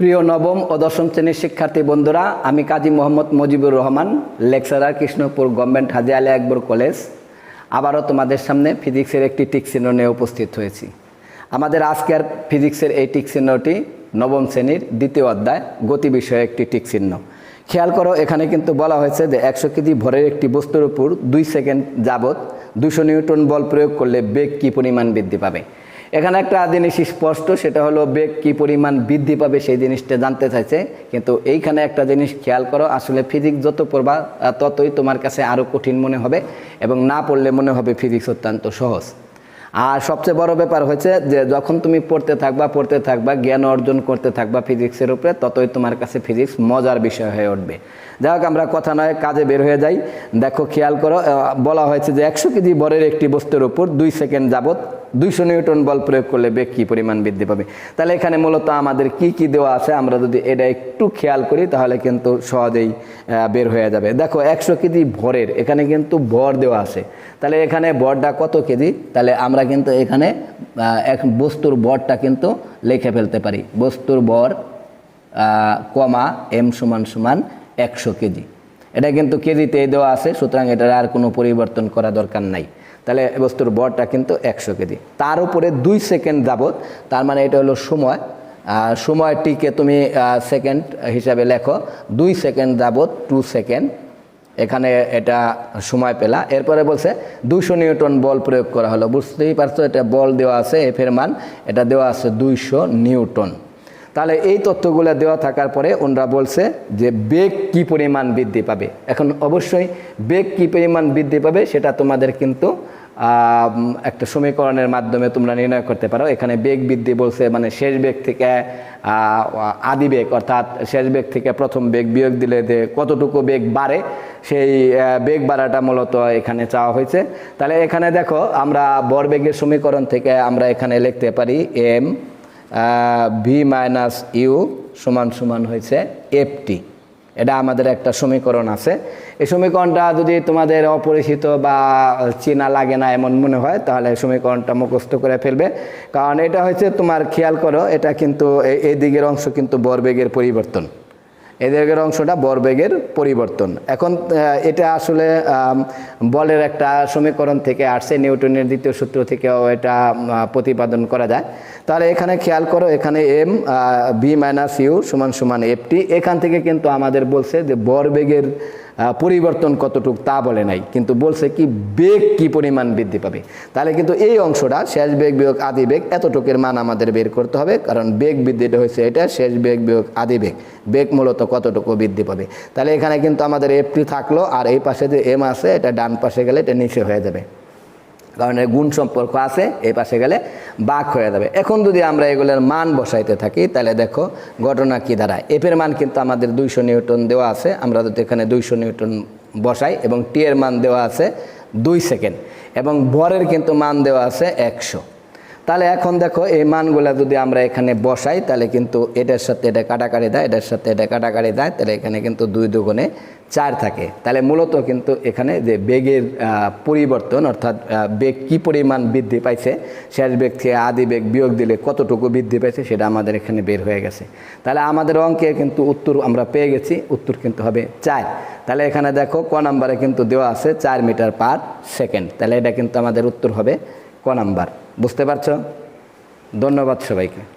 প্রিয় নবম ও দশম শ্রেণির শিক্ষার্থী বন্ধুরা, আমি Kazi Mohammad Mujibur Rahman, lecturer Krishnapur government Haji Ali Akbar college. আবারও তোমাদের সামনে ফিজিক্সের একটি টিকচিহ্ন নিয়ে উপস্থিত হয়েছি। আমাদের আজকের ফিজিক্সের এই টিকচিহ্নটি নবম শ্রেণির দ্বিতীয় অধ্যায় গতি বিষয়ে একটি টিকচিহ্ন খেয়াল করো, এখানে কিন্তু বলা হয়েছে যে একশো কেজি ভরের একটি বস্তুর উপর দুই সেকেন্ড যাবৎ দুশো নিউটন বল প্রয়োগ করলে বেগ কী পরিমাণ বৃদ্ধি পাবে? এখানে একটা জিনিস স্পষ্ট, সেটা হলো বেগ কি পরিমাণ বৃদ্ধি পাবে সেই জিনিসটা জানতে চাইছে। কিন্তু এইখানে একটা জিনিস খেয়াল করো, আসলে ফিজিক্স যত পড়বা ততই তোমার কাছে আরও কঠিন মনে হবে এবং না পড়লে মনে হবে ফিজিক্স অত্যন্ত সহজ। আর সবচেয়ে বড় ব্যাপার হয়েছে যে, যখন তুমি পড়তে থাকবা পড়তে থাকবা, জ্ঞান অর্জন করতে থাকবা ফিজিক্সের উপরে, ততই তোমার কাছে ফিজিক্স মজার বিষয় হয়ে উঠবে। যাই হোক, আমরা কথা নয়, কাজে বের হয়ে যাই। দেখো, খেয়াল করো বলা হয়েছে যে, একশো কেজি বরের একটি বস্তুর উপর দুই সেকেন্ড যাবত দুইশো নিউটন বল প্রয়োগ করলে বেগ কী পরিমাণ বৃদ্ধি পাবে? তাহলে এখানে মূলত আমাদের কি কি দেওয়া আছে, আমরা যদি এটা একটু খেয়াল করি, তাহলে কিন্তু সহজেই বের হয়ে যাবে। দেখো, একশো কেজি ভরের, এখানে কিন্তু ভর দেওয়া আছে। তাহলে এখানে ভরটা কত কেজি? তাহলে আমরা কিন্তু এখানে এক বস্তুর ভরটা কিন্তু লিখে ফেলতে পারি। বস্তুর ভর কমা এম সমান সমান একশো কেজি। এটা কিন্তু কেজিতে দেওয়া আছে, সুতরাং এটার আর কোনো পরিবর্তন করা দরকার নাই। তাহলে এ বস্তুর বরটা কিন্তু একশো কেজি। তার উপরে দুই সেকেন্ড যাবত তার মানে এটা হলো সময়। সময়টিকে তুমি সেকেন্ড হিসাবে লেখো, দুই সেকেন্ড যাবত টু সেকেন্ড। এখানে এটা সময় পেলা। এরপরে বলছে দুশো নিউটন বল প্রয়োগ করা হলো। বুঝতেই পারছ, এটা বল দেওয়া আছে এফের মান। এটা দেওয়া আছে দুইশো নিউটন। তাহলে এই তথ্যগুলো দেওয়া থাকার পরে ওনরা বলছে যে বেগ কি পরিমাণ বৃদ্ধি পাবে? এখন অবশ্যই বেগ কি পরিমাণ বৃদ্ধি পাবে সেটা তোমাদের কিন্তু একটা সমীকরণের মাধ্যমে তোমরা নির্ণয় করতে পারো। এখানে বেগ বৃদ্ধি বলছে মানে শেষ বেগ থেকে আদি বেগ, অর্থাৎ শেষ বেগ থেকে প্রথম বেগ বিয়োগ দিলে যে কতটুকু বেগ বাড়ে, সেই বেগ বাড়াটা মূলত এখানে চাওয়া হয়েছে। তাহলে এখানে দেখো আমরা বরবেগের সমীকরণ থেকে আমরা এখানে লিখতে পারি এম ভি মাইনাস ইউ সমান সমান হয়েছে এফটি এটা আমাদের একটা সমীকরণ আছে। এই সমীকরণটা যদি তোমাদের অপরিচিত বা চেনা লাগে না এমন মনে হয়, তাহলে সমীকরণটা মুখস্থ করে ফেলবে। কারণ এটা হচ্ছে, তোমার খেয়াল করো, এটা কিন্তু এই দিকের অংশ কিন্তু বরবেগের পরিবর্তন। এদিকের অংশটা বরবেগের পরিবর্তন। এখন এটা আসলে বলের একটা সমীকরণ থেকে আসছে, নিউটনের দ্বিতীয় সূত্র থেকেও এটা প্রতিপাদন করা যায়। তাহলে এখানে খেয়াল করো, এখানে এম বি মাইনাস ইউ সমান সমান এফটি এখান থেকে কিন্তু আমাদের বলছে যে বরবেগের পরিবর্তন কতটুকু তা বলে নাই। কিন্তু বলছে কি, বেগ কি পরিমাণ বৃদ্ধি পাবে। তাহলে কিন্তু এই অংশটা শেষ বেগ বিয়োগ আদি বেগ এতটুকের মান আমাদের বের করতে হবে, কারণ বেগ বৃদ্ধিটা হয়েছে এটা, শেষ বেগ বিয়োগ আদি বেগ। বেগ মূলত কতটুকু বৃদ্ধি পাবে। তাহলে এখানে কিন্তু আমাদের এফটি থাকল, আর এই পাশে যে এম আছে, এটা ডান পাশে গেলে এটা নিচে হয়ে যাবে। কারণ এর গুণ সম্পর্ক আছে, এই পাশে গেলে বাক হয়ে যাবে। এখন যদি আমরা এগুলোর মান বসাইতে থাকি, তাহলে দেখো ঘটনা কি দাঁড়ায়। এফের মান কিন্তু আমাদের দুইশো নিউটন দেওয়া আছে, আমরা যদি এখানে দুইশো নিউটন বসাই, এবং টি এর মান দেওয়া আছে দুই সেকেন্ড, এবং ভরের কিন্তু মান দেওয়া আছে একশো। তাহলে এখন দেখো এই মানগুলো যদি আমরা এখানে বসাই, তাহলে কিন্তু এটার সাথে এটা কাটাকাটি দেয়, এটার সাথে এটা কাটাকাটি দেয়, তাহলে এখানে কিন্তু দুই দুগুণে চার থাকে। তাহলে মূলত কিন্তু এখানে যে বেগের পরিবর্তন, অর্থাৎ বেগ কি পরিমাণ বৃদ্ধি পাইছে, শেষ বেগ থেকে আদি বেগ বিয়োগ দিলে কতটুকু বৃদ্ধি পাইছে সেটা আমাদের এখানে বের হয়ে গেছে। তাহলে আমাদের অঙ্কে কিন্তু উত্তর আমরা পেয়ে গেছি, উত্তর কিন্তু হবে চার। তাহলে এখানে দেখো ক নাম্বারে কিন্তু দেওয়া আছে চার মিটার পার সেকেন্ড। তাহলে এটা কিন্তু আমাদের উত্তর হবে ক নাম্বার। বুঝতে পারছ? ধন্যবাদ সবাইকে।